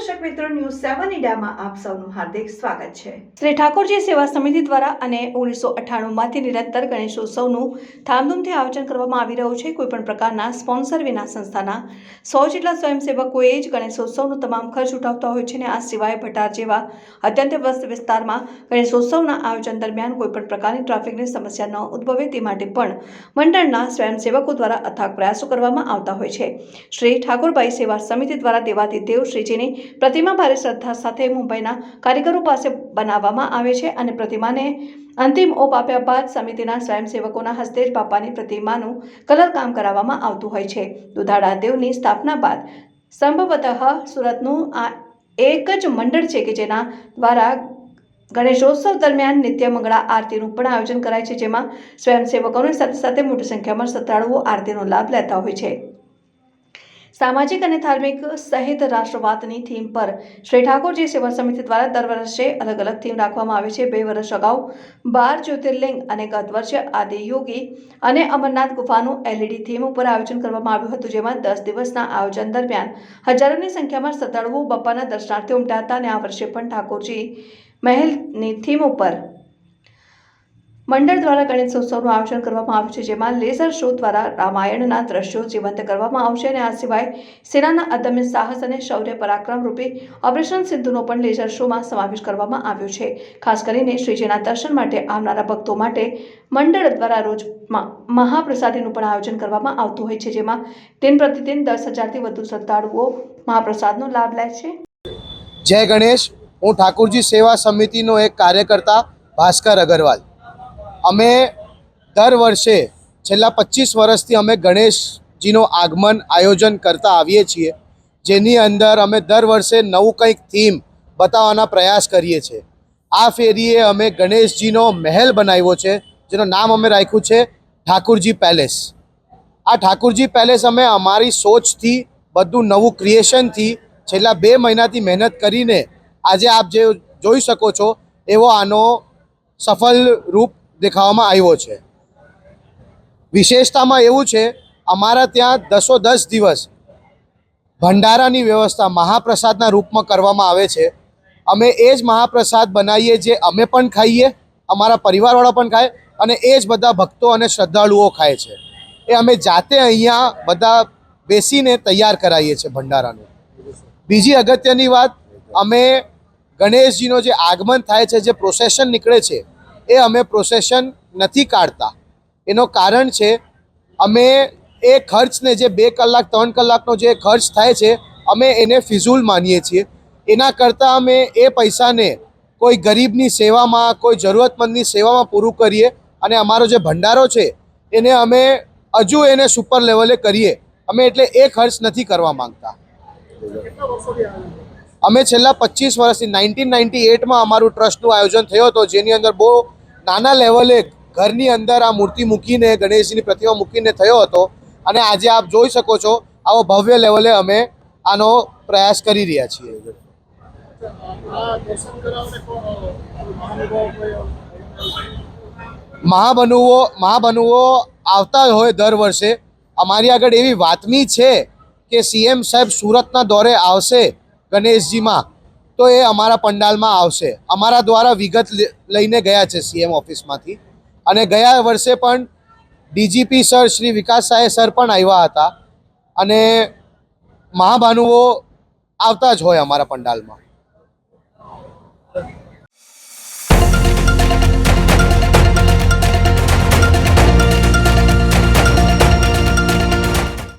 News સેવન ઇન્ડિયામાં આપ સૌનું હાર્દિક સ્વાગત છે. શ્રી ઠાકોરજી સેવા સમિતિ દ્વારા અને ઓગણીસો અઠ્ઠાણુંમાંથી નિરંતર ગણેશોત્સવનું ધામધૂમથી આયોજન કરવામાં આવી રહ્યું છે. કોઈપણ પ્રકારના સ્પોન્સર વિના સંસ્થાના સો જેટલા સ્વયંસેવકોએ જ ગણેશોત્સવનો તમામ ખર્ચ ઉઠાવતા હોય છે અને આ સિવાય ભટાર જેવા અત્યંત વ્યસ્ત વિસ્તારમાં ગણેશોત્સવના આયોજન દરમિયાન કોઈપણ પ્રકારની ટ્રાફિકની સમસ્યા ન ઉદ્ભવે તે માટે પણ મંડળના સ્વયંસેવકો દ્વારા અથાગ પ્રયાસો કરવામાં આવતા હોય છે. શ્રી ઠાકોરભાઈ સેવા સમિતિ દ્વારા દેવાથી દેવ શ્રીજીની પ્રતિમા ભારે શ્રદ્ધા સાથે મુંબઈના કારીગરો પાસે બનાવવામાં આવે છે અને પ્રતિમાને અંતિમ ઓપ આપ્યા બાદ સમિતિના સ્વયંસેવકોના હસ્તે જ બાપાની પ્રતિમાનું કલર કામ કરાવવામાં આવતું હોય છે. દુધાળા દેવની સ્થાપના બાદ સંભવતઃ સુરતનું આ એક જ મંડળ છે કે જેના દ્વારા ગણેશોત્સવ દરમિયાન નિત્ય મંગળા આરતીનું પણ આયોજન કરાય છે, જેમાં સ્વયંસેવકોની સાથે સાથે મોટી સંખ્યામાં શ્રદ્ધાળુઓ આરતીનો લાભ લેતા હોય છે. સામાજિક અને ધાર્મિક સહિત રાષ્ટ્રવાદની થીમ પર શ્રી ઠાકોરજી સેવા સમિતિ દ્વારા દર વર્ષે અલગ અલગ થીમ રાખવામાં આવે છે. બે વર્ષ અગાઉ બાર જ્યોતિર્લિંગ અને ગત વર્ષે આદિયોગી અને અમરનાથ ગુફાનું એલઈડી થીમ ઉપર આયોજન કરવામાં આવ્યું હતું, જેમાં દસ દિવસના આયોજન દરમિયાન હજારોની સંખ્યામાં શ્રદ્ધાળુઓ બપ્પાના દર્શનાર્થે ઉમટ્યા હતા અને આ વર્ષે પણ ઠાકોરજી મહેલની થીમ ઉપર મંડળ દ્વારા ગણેશોત્સવનું આયોજન કરવામાં આવ્યું છે, જેમાં લેઝર શો દ્વારા રામાયણના દ્રશ્યો જીવંત કરવામાં આવશે અને આ સિવાય સેનાના અદમ્ય સાહસ અને શૌર્ય પરાક્રમ રૂપે ઓપરેશન સિંધુનો પણ લેઝર શોમાં સમાવેશ કરવામાં આવ્યો છે. ખાસ કરીને શ્રીજીના દર્શન માટે આવનારા ભક્તો માટે મંડળ દ્વારા રોજ મહાપ્રસાદીનું પણ આયોજન કરવામાં આવતું હોય છે, જેમાં દિન પ્રતિદિન દસ હજારથી વધુ શ્રદ્ધાળુઓ મહાપ્રસાદનો લાભ લે છે. જય ગણેશ, હું ઠાકોરજી સેવા સમિતિનો એક કાર્યકર્તા ભાસ્કર અગરવાલ. અમે દર વર્ષે છેલ્લા પચીસ વર્ષથી અમે ગણેશજીનો આગમન આયોજન કરતા આવીએ છીએ, જેની અંદર અમે દર વર્ષે નવું કંઈક થીમ બતાવવાના પ્રયાસ કરીએ છીએ. આ ફેરીએ અમે ગણેશજીનો મહેલ બનાવ્યો છે, જેનું નામ અમે રાખ્યું છે ઠાકુરજી પેલેસ. આ ઠાકુરજી પેલેસ અમે અમારી સોચથી, બધું નવું ક્રિએશનથી છેલ્લા બે મહિનાથી મહેનત કરીને આજે આપ જે જોઈ શકો છો એવો આનો સફળ રૂપ દેખાવામાં આવ્યો છે. વિશેષતામાં એવું છે, અમારા ત્યાં દસો દસ દિવસ ભંડારાની વ્યવસ્થા મહાપ્રસાદના રૂપમાં કરવામાં આવે છે. અમે એ જ મહાપ્રસાદ બનાવીએ જે અમે પણ ખાઈએ, અમારા પરિવારવાળા પણ ખાય અને એ જ બધા ભક્તો અને શ્રદ્ધાળુઓ ખાય છે. એ અમે જાતે અહીંયા બધા બેસીને તૈયાર કરાવીએ છીએ ભંડારાનું. બીજી અગત્યની વાત, અમે ગણેશજીનો જે આગમન થાય છે, જે પ્રોસેશન નીકળે છે એ અમે પ્રોસેશન નથી કાઢતા. એનો કારણ છે, અમે એ ખર્ચને જે બે કલાક, ત્રણ કલાકનો જે ખર્ચ થાય છે, અમે એને ફિઝૂલ માનીએ છીએ. એના કરતાં અમે એ પૈસાને કોઈ ગરીબની સેવામાં, કોઈ જરૂરતમંદની સેવામાં પૂરું કરીએ અને અમારો જે ભંડારો છે, એને અમે હજુ એને સુપર લેવલે કરીએ. અમે એટલે એ ખર્ચ નથી કરવા માંગતા. અમે છેલ્લા પચીસ વર્ષથી નાઇન્ટીન નાઇન્ટી એટમાં અમારું ટ્રસ્ટનું આયોજન થયો હતો, જેની અંદર બહુ નાના લેવલે ઘરની અંદર આ મૂર્તિ મૂકીને, ગણેશજીની પ્રતિમા મૂકીને થયો હતો. અને આજે આપ જોઈ શકો છો, આવો ભવ્ય લેવલે અમે આનો પ્રયાસ કરી રહ્યા છીએ. મહાબનુઓ મહાબનુઓ આવતા હોય દર વર્ષે. અમારી આગળ એવી વાતમી છે કે સીએમ સાહેબ સુરતના દોરે આવશે ગણેશજીમાં. તો એ અમારા પંડાલમાં આવશે. અમારા દ્વારા વિગત લઈને ગયા છે સીએમ ઓફિસમાંથી. અને ગયા વર્ષે પણ ડીજીપી સર શ્રી વિકાસ સાહેબ સર પણ આવ્યા હતા. અને મહાભાનુઓ આવતા જ હોય અમારા પંડાલમાં.